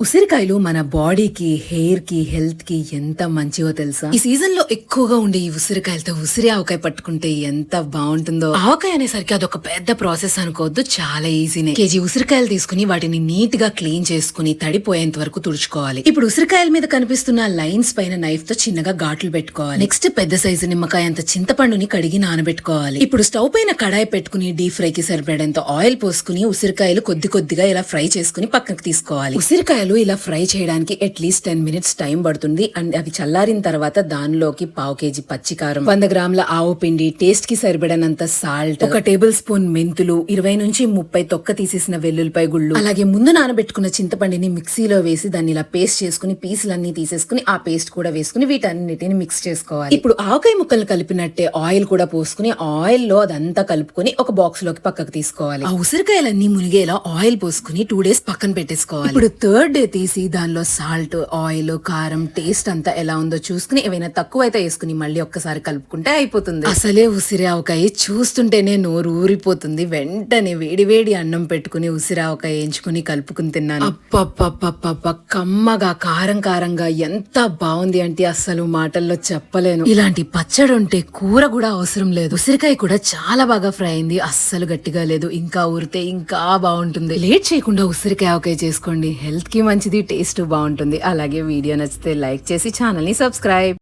ఉసిరికాయలు మన బాడీకి హెయిర్కి హెల్త్కి ఎంత మంచివో తెలుసా? ఈ సీజన్లో ఎక్కువగా ఉండే ఈ ఉసిరికాయలతో ఉసిరి ఆవకాయ పట్టుకుంటే ఎంత బాగుంటుందో? ఆవకాయ అనేసరికి అదొక పెద్ద ప్రాసెస్ అనుకోవద్దు చాలా ఈజీనే. కేజీ ఉసిరికాయలు తీసుకుని వాటిని నీట్గా క్లీన్ చేసుకుని తడిపోయేంత వరకు తుడుచుకోవాలి. ఇప్పుడు ఉసిరికాయల మీద కనిపిస్తున్న లైన్స్ పైన నైఫ్తో చిన్నగా ఘాట్లు పెట్టుకోవాలి. నెక్స్ట్ పెద్ద సైజు నిమ్మకాయ అంత చింతపండుని కడిగి నానబెట్టుకోవాలి. ఇప్పుడు స్టవ్ పైన కడాయి పెట్టుకుని డీప్ ఫ్రై కి సరిపడేంత ఆయిల్ పోసుకుని ఉసిరికాయలు కొద్ది కొద్దిగా ఇలా ఫ్రై చేసుకుని పక్కకు తీసుకోవాలి. ఉసిరికాయలు ఇలా ఫ్రై చేయడానికి at least ten minutes time పడుతుంది. అండ్ అవి చల్లారిన తర్వాత దానిలోకి పావు కేజీ పచ్చికారం వంద గ్రాముల ఆవు పిండి టేస్ట్కి సరిపడనంత సాల్ట్ ఒక టేబుల్ స్పూన్ మెంతులు ఇరవై నుంచి ముప్పై తొక్క తీసేసిన వెల్లుల్లిపై గుళ్ళు అలాగే ముందు నానబెట్టుకున్న చింతపండిని మిక్సీలో వేసి దాన్ని ఇలా పేస్ట్ చేసుకుని పీసులన్నీ తీసేసుకుని ఆ పేస్ట్ కూడా వేసుకుని వీటన్నిటిని మిక్స్ చేసుకోవాలి. ఇప్పుడు ఆవకాయ ముక్కలు కలిపినట్టే ఆయిల్ కూడా పోసుకుని ఆయిల్లో అదంతా కలుపుకొని ఒక బాక్స్లోకి పక్కకు తీసుకోవాలి. ఆ ఉసిరికాయలన్నీ మునిగేలా ఆయిల్ పోసుకుని టూ డేస్ పక్కన పెట్టేసుకోవాలి. ఇప్పుడు థర్డ్ డే తీసి దానిలో సాల్ట్ ఆయిల్ కారం టేస్ట్ అంతా ఎలా ఉందో చూసుకుని ఏవైనా తక్కువ అయితే వేసుకుని మళ్ళీ ఒక్కసారి కలుపుకుంటే అయిపోతుంది. అసలే ఉసిరి ఆవకాయ చూస్తుంటేనే నోరు ఊరిపోతుంది. వెంటనే వేడి వేడి అన్నం పెట్టుకుని ఉసిరి ఆవకాయ వేయించుకుని కలుపుకుని తిన్నాను. అప్పప్పప్పప్ప కమ్మగా కారం కారంగా ఎంత బాగుంది అంటే అస్సలు మాటల్లో చెప్పలేను. ఇలాంటి పచ్చడి ఉంటే కూర కూడా అవసరం లేదు. ఉసిరికాయ కూడా చాలా బాగా ఫ్రై అయింది. అస్సలు గట్టిగా లేదు. ఇంకా ఊరితే ఇంకా బాగుంటుంది. లేట్ చేయకుండా ఉసిరికాయ ఆవకాయ చేసుకోండి. హెల్త్కి మంచిది టేస్ట్ బాగుంటుంది. అలాగే వీడియో నచ్చితే లైక్ చేసి ఛానల్ని సబ్స్క్రైబ్.